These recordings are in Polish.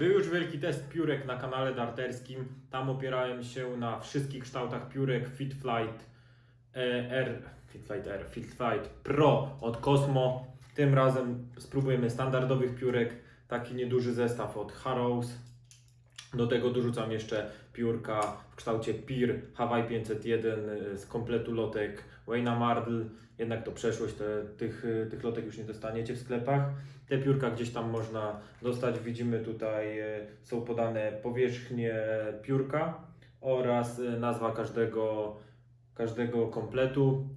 Był już wielki test piórek na kanale darterskim. Tam opierałem się na wszystkich kształtach piórek FitFlight e, R, FitFlight R, FitFlight Pro od Cosmo. Tym razem spróbujemy standardowych piórek, taki nieduży zestaw od Harrows. Do tego dorzucam jeszcze piórka w kształcie PIR Hawaii 501 y, z kompletu lotek Wayna Mardl. Jednak to przeszłość, te, tych, y, tych lotek już nie dostaniecie w sklepach. Te piórka gdzieś tam można dostać. Widzimy tutaj y, są podane powierzchnie piórka oraz nazwa każdego, każdego kompletu.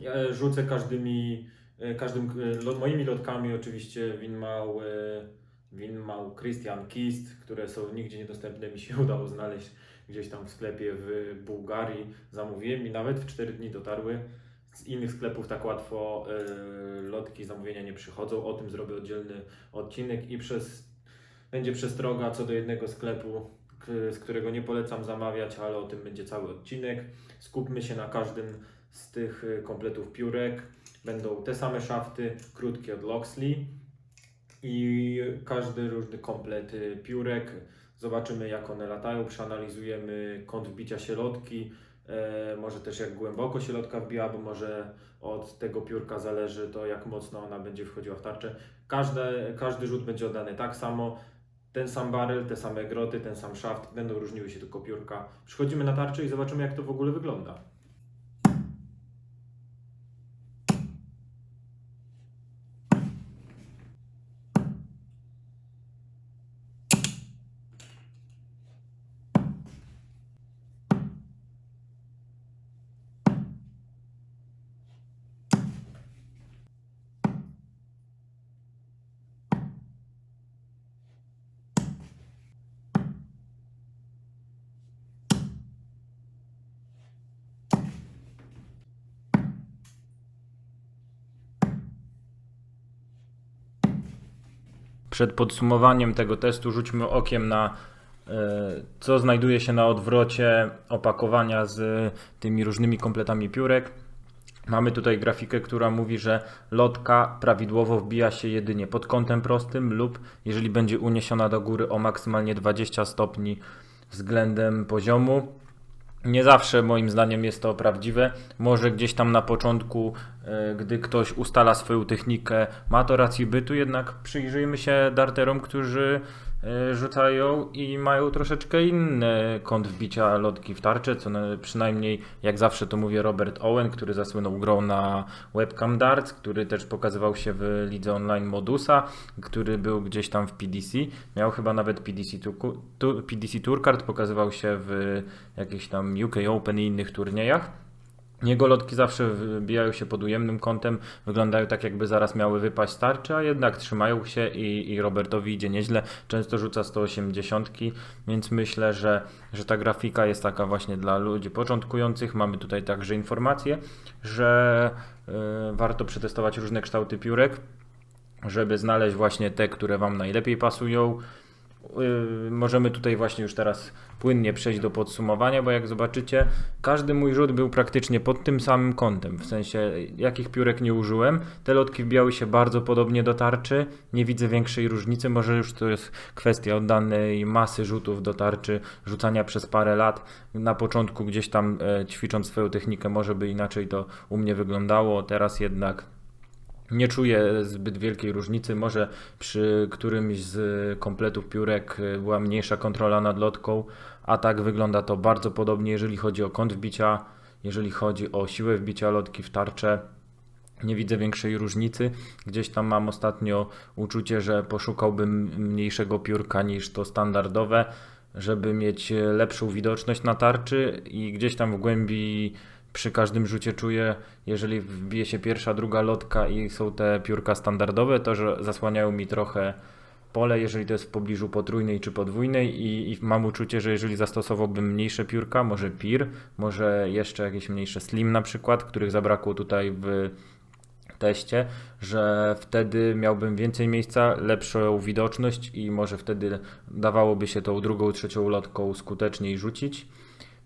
Ja rzucę każdymi, każdym, moimi lotkami oczywiście Winmau, Christian Kist, które są nigdzie niedostępne, mi się udało znaleźć gdzieś tam w sklepie w Bułgarii. Zamówiłem i nawet w 4 dni dotarły. Z innych sklepów tak łatwo y, lotki zamówienia nie przychodzą. O tym zrobię oddzielny odcinek i przez, będzie przestroga co do jednego sklepu, z którego nie polecam zamawiać, ale o tym będzie cały odcinek. Skupmy się na każdym z tych y, kompletów piórek. Będą te same szafty, krótkie od Loxley i każdy różny komplet piórek. Zobaczymy jak one latają, przeanalizujemy kąt wbicia się lotki, e, może też jak głęboko się lotka wbija, bo może od tego piórka zależy to jak mocno ona będzie wchodziła w tarczę. Każde, każdy rzut będzie oddany tak samo, ten sam barel, te same groty, ten sam szaft, będą różniły się tylko piórka. Przychodzimy na tarczę i zobaczymy jak to w ogóle wygląda. Przed podsumowaniem tego testu rzućmy okiem na e, co znajduje się na odwrocie opakowania z tymi różnymi kompletami piórek. Mamy tutaj grafikę, która mówi, że lotka prawidłowo wbija się jedynie pod kątem prostym lub jeżeli będzie uniesiona do góry o maksymalnie 20 stopni względem poziomu. Nie zawsze moim zdaniem jest to prawdziwe. Może gdzieś tam na początku, gdy ktoś ustala swoją technikę, ma to rację bytu, jednak przyjrzyjmy się darterom, którzy e, rzucają i mają troszeczkę inny kąt wbicia lotki w tarczę, co na, przynajmniej jak zawsze to mówię Robert Owen, który zasłynął grą na webcam darts, który też pokazywał się w lidze online Modusa, który był gdzieś tam w PDC, miał chyba nawet PDC, tu, PDC Tourcard, pokazywał się w jakichś tam UK Open i innych turniejach. Jego lotki zawsze wbijają się pod ujemnym kątem, wyglądają tak jakby zaraz miały wypaść tarczy, a jednak trzymają się i, i Robertowi idzie nieźle. Często rzuca 180, więc myślę, że, że ta grafika jest taka właśnie dla ludzi początkujących. Mamy tutaj także informację, że y, warto przetestować różne kształty piórek, żeby znaleźć właśnie te, które Wam najlepiej pasują. Yy, możemy tutaj właśnie już teraz płynnie przejść do podsumowania, bo jak zobaczycie, każdy mój rzut był praktycznie pod tym samym kątem, w sensie jakich piórek nie użyłem. Te lotki wbijały się bardzo podobnie do tarczy, nie widzę większej różnicy, może już to jest kwestia oddanej masy rzutów do tarczy, rzucania przez parę lat. Na początku gdzieś tam e, ćwicząc swoją technikę, może by inaczej to u mnie wyglądało, teraz jednak nie czuję zbyt wielkiej różnicy. Może przy którymś z kompletów piórek y, była mniejsza kontrola nad lotką, a tak wygląda to bardzo podobnie, jeżeli chodzi o kąt wbicia, jeżeli chodzi o siłę wbicia lotki w tarczę. Nie widzę większej różnicy. Gdzieś tam mam ostatnio uczucie, że poszukałbym mniejszego piórka niż to standardowe, żeby mieć lepszą widoczność na tarczy i gdzieś tam w głębi przy każdym rzucie czuję, jeżeli wbije się pierwsza, druga lotka i są te piórka standardowe, to że zasłaniają mi trochę pole, jeżeli to jest w pobliżu potrójnej czy podwójnej i, i mam uczucie, że jeżeli zastosowałbym mniejsze piórka, może PIR, może jeszcze jakieś mniejsze slim na przykład, których zabrakło tutaj w teście, że wtedy miałbym więcej miejsca, lepszą widoczność i może wtedy dawałoby się tą drugą, trzecią lotką skuteczniej rzucić.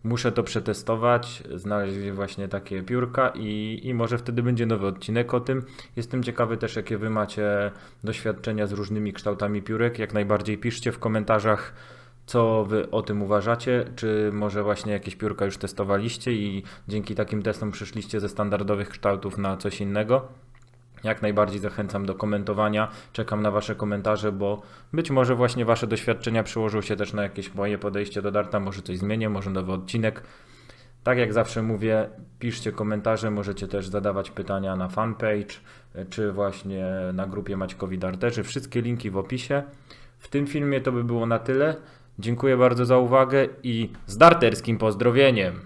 Muszę to przetestować, znaleźć właśnie takie piórka i, i może wtedy będzie nowy odcinek o tym. Jestem ciekawy też, jakie wy macie doświadczenia z różnymi kształtami piórek. Jak najbardziej piszcie w komentarzach, co wy o tym uważacie. Czy może właśnie jakieś piórka już testowaliście i dzięki takim testom przyszliście ze standardowych kształtów na coś innego. Jak najbardziej zachęcam do komentowania. Czekam na Wasze komentarze, bo być może właśnie Wasze doświadczenia przyłożą się też na jakieś moje podejście do darta. Może coś zmienię, może nowy odcinek. Tak jak zawsze mówię, piszcie komentarze, możecie też zadawać pytania na fanpage, czy właśnie na grupie Maćkowi Darterzy. Wszystkie linki w opisie. W tym filmie to by było na tyle. Dziękuję bardzo za uwagę i z darterskim pozdrowieniem!